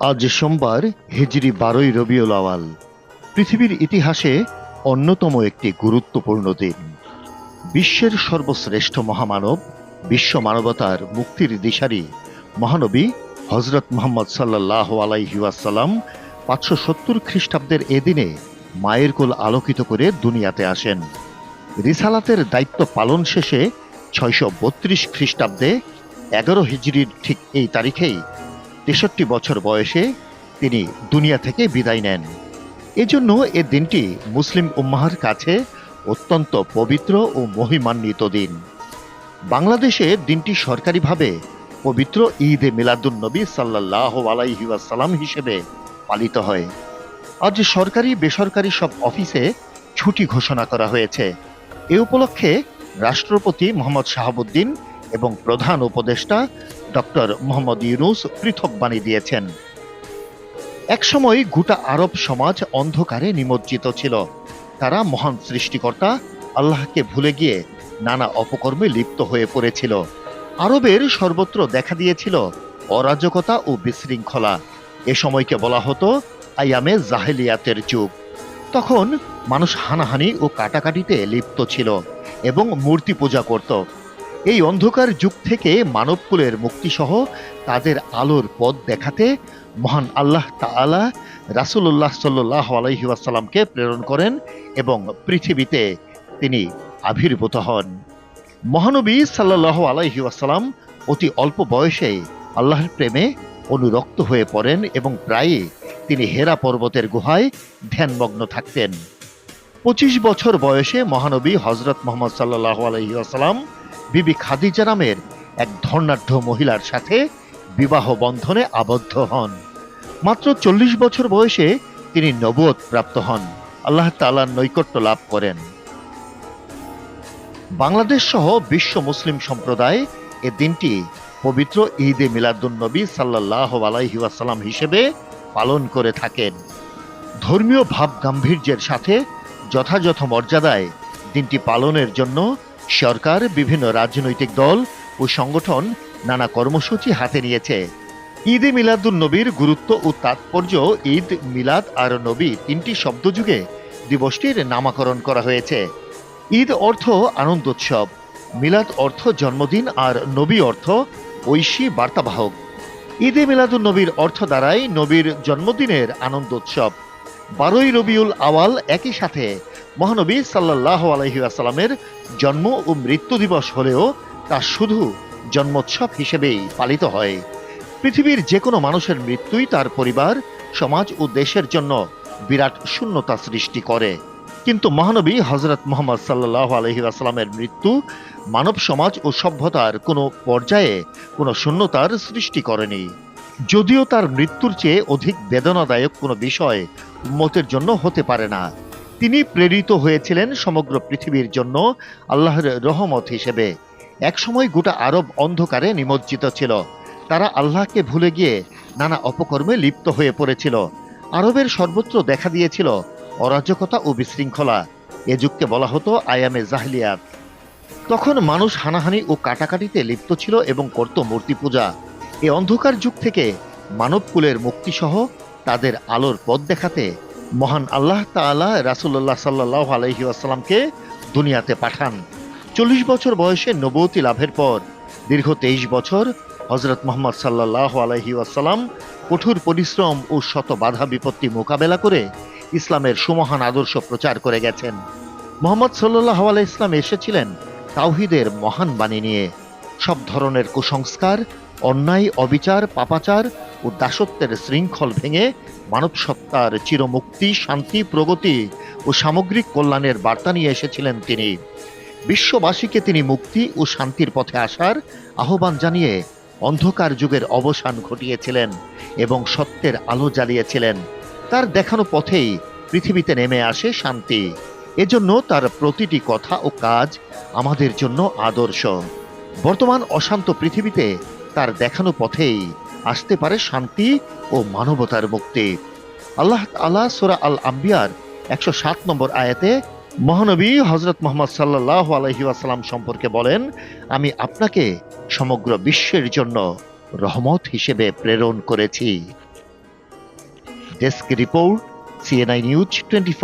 আজ সোমবার, হিজরি বারোই রবিউল আওয়াল। পৃথিবীর ইতিহাসে অন্যতম একটি গুরুত্বপূর্ণ দিন। বিশ্বের সর্বশ্রেষ্ঠ মহামানব, বিশ্ব মানবতার মুক্তির দিশারি মহানবী হজরত মোহাম্মদ সাল্লাহ আলাইহাসাল্লাম পাঁচশো সত্তর খ্রিস্টাব্দের এ দিনে মায়ের কোল আলোকিত করে দুনিয়াতে আসেন। রিসালাতের দায়িত্ব পালন শেষে ছয়শো বত্রিশ খ্রিস্টাব্দে এগারো হিজড়ির ঠিক এই তারিখেই তেষট্টি বছর বয়সে তিনি দুনিয়া থেকে বিদায় নেন। এজন্য এ দিনটি মুসলিম উম্মাহার কাছে অত্যন্ত পবিত্র ও মহিমান্বিত দিন। বাংলাদেশে দিনটি সরকারিভাবে পবিত্র ঈদ এ মিলাদুন্নবী সাল্লাহ আলাইহাসাল্লাম হিসেবে পালিত হয়। আজ সরকারি, বেসরকারি সব অফিসে ছুটি ঘোষণা করা হয়েছে। এ উপলক্ষে রাষ্ট্রপতি মোহাম্মদ শাহাবুদ্দিন এবং প্রধান উপদেষ্টা ডক্টর মোহাম্মদ ইউনুস পৃথক বাণী দিয়েছেন। একসময় গোটা আরব সমাজ অন্ধকারে নিমজ্জিত ছিল। তারা মহান সৃষ্টিকর্তা আল্লাহকে ভুলে গিয়ে নানা অপকর্মে লিপ্ত হয়ে পড়েছিল। আরবের সর্বত্র দেখা দিয়েছিল অরাজকতা ও বিশৃঙ্খলা। এ সময়কে বলা হতো আয়ামে জাহেলিয়াতের যুগ। তখন মানুষ হানাহানি ও কাটাকাটিতে লিপ্ত ছিল এবং মূর্তি পূজা করত। এই অন্ধকার যুগ থেকে মানবকুলের মুক্তিসহ তাদের আলোর পথ দেখাতে মহান আল্লাহ তাআলা রাসূলুল্লাহ সাল্লাহ আলহিউসাল্লামকে প্রেরণ করেন এবং পৃথিবীতে তিনি আবির্ভূত হন। মহানবী সাল্লাহ আলাইহাসাল্লাম অতি অল্প বয়সে আল্লাহর প্রেমে অনুরক্ত হয়ে পড়েন এবং প্রায়ই তিনি হেরা পর্বতের গুহায় ধ্যানমগ্ন থাকতেন। পঁচিশ বছর বয়সে মহানবী হজরত মোহাম্মদ সাল্লাহ আলহিহাসাল্লাম বিবি খাদিজা নামের এক ধর্ণাঢ্য মহিলার সাথে বিবাহ বন্ধনে আবদ্ধ হন। মাত্র চল্লিশ বছর বয়সে তিনি নবুয়ত প্রাপ্ত হন। আল্লাহ তাআলার নৈকট্য লাভ করেন। বাংলাদেশ সহ বিশ্ব মুসলিম সম্প্রদায় এ দিনটি পবিত্র ঈদে মিলাদুন্নবী সাল্লাহ আলাইহাসাল্লাম হিসেবে পালন করে থাকেন। ধর্মীয় ভাব গাম্ভীর্যের সাথে যথাযথ মর্যাদায় দিনটি পালনের জন্য সরকার, বিভিন্ন রাজনৈতিক দল ও সংগঠন নানা কর্মসূচি হাতে নিয়েছে। ঈদে মিলাদুন নবীর গুরুত্ব ও তাৎপর্য ঈদ মিলাদ আর নবী তিনটি শব্দযুগে দিবসটির নামাকরণ করা হয়েছে। ঈদ অর্থ আনন্দোৎসব মিলাদ অর্থ জন্মদিন আর নবী অর্থ ঐশী বার্তাবাহক। ঈদে মিলাদুন নবীর অর্থ দ্বারাই নবীর জন্মদিনের আনন্দোৎসব বারোই রবিউল আওয়াল একই সাথে মহানবী সাল্লাহ আলহিউসালামের জন্ম ও মৃত্যু দিবস হলেও তা শুধু জন্মোৎসব হিসেবেই পালিত হয়। পৃথিবীর যে কোনো মানুষের মৃত্যুই তার পরিবার, সমাজ ও দেশের জন্য বিরাট শূন্যতা সৃষ্টি করে। কিন্তু মহানবী হজরত মোহাম্মদ সাল্লাহ আলহিউসালামের মৃত্যু মানব সমাজ ও সভ্যতার কোনো পর্যায়ে কোনো শূন্যতার সৃষ্টি করেনি। যদিও তার মৃত্যুর চেয়ে অধিক বেদনাদায়ক কোনো বিষয় উম্মতের জন্য হতে পারে না। তিনি প্রেরিত হয়েছিলেন সমগ্র পৃথিবীর জন্য আল্লাহর রহমত হিসেবে। একসময় গোটা আরব অন্ধকারে নিমজ্জিত ছিল। তারা আল্লাহকে ভুলে গিয়ে নানা অপকর্মে লিপ্ত হয়ে পড়েছিল। আরবের সর্বত্র দেখা দিয়েছিল অরাজকতা ও বিশৃঙ্খলা। এ যুগকে বলা হতো আয়ামে জাহলিয়াত। তখন মানুষ হানাহানি ও কাটাকাটিতে লিপ্ত ছিল এবং করত মূর্তি পূজা। এ অন্ধকার যুগ থেকে মানবকুলের মুক্তিসহ তাদের আলোর পথ দেখাতে মহান আল্লাহ তাআলা রাসুল্লাহ সাল্লাহ আলহি আসাল্লামকে দুনিয়াতে পাঠান। চল্লিশ বছর বয়সে নবতী লাভের পর দীর্ঘ তেইশ বছর হজরত মোহাম্মদ সাল্লাহ আলহি আসাল্লাম কঠোর পরিশ্রম ও শত বাধা বিপত্তি মোকাবেলা করে ইসলামের সুমহান আদর্শ প্রচার করে গেছেন। মোহাম্মদ সাল্লাহ আলাই ইসলাম এসেছিলেন তাওহিদের মহান বাণী নিয়ে। সব ধরনের কুসংস্কার, অন্যায়, অবিচার, পাপাচার ও দাসত্বের শৃঙ্খল ভেঙে মানব সত্তার চিরমুক্তি, শান্তি, প্রগতি ও সামগ্রিক কল্যাণের বার্তা নিয়ে এসেছিলেন তিনি। বিশ্ববাসীকে তিনি মুক্তি ও শান্তির পথে আসার আহ্বান জানিয়ে অন্ধকার যুগের অবসান ঘটিয়েছিলেন এবং সত্যের আলো জ্বালিয়েছিলেন। তার দেখানো পথেই পৃথিবীতে নেমে আসে শান্তি। এজন্য তার প্রতিটি কথা ও কাজ আমাদের জন্য আদর্শ। বর্তমান অশান্ত পৃথিবীতে তার দেখানো পথেই আসতে পারে শান্তি ও মানবতার মুক্তি। আল্লাহ আল্লাহ সুরা আল আম্বিয়ার একশো সাত নম্বর আয়াতে মহানবী হজরত মোহাম্মদ সাল্লাহ আলহি আসালাম সম্পর্কে বলেন, আমি আপনাকে সমগ্র বিশ্বের জন্য রহমত হিসেবে প্রেরণ করেছি। Desk report CNI news twenty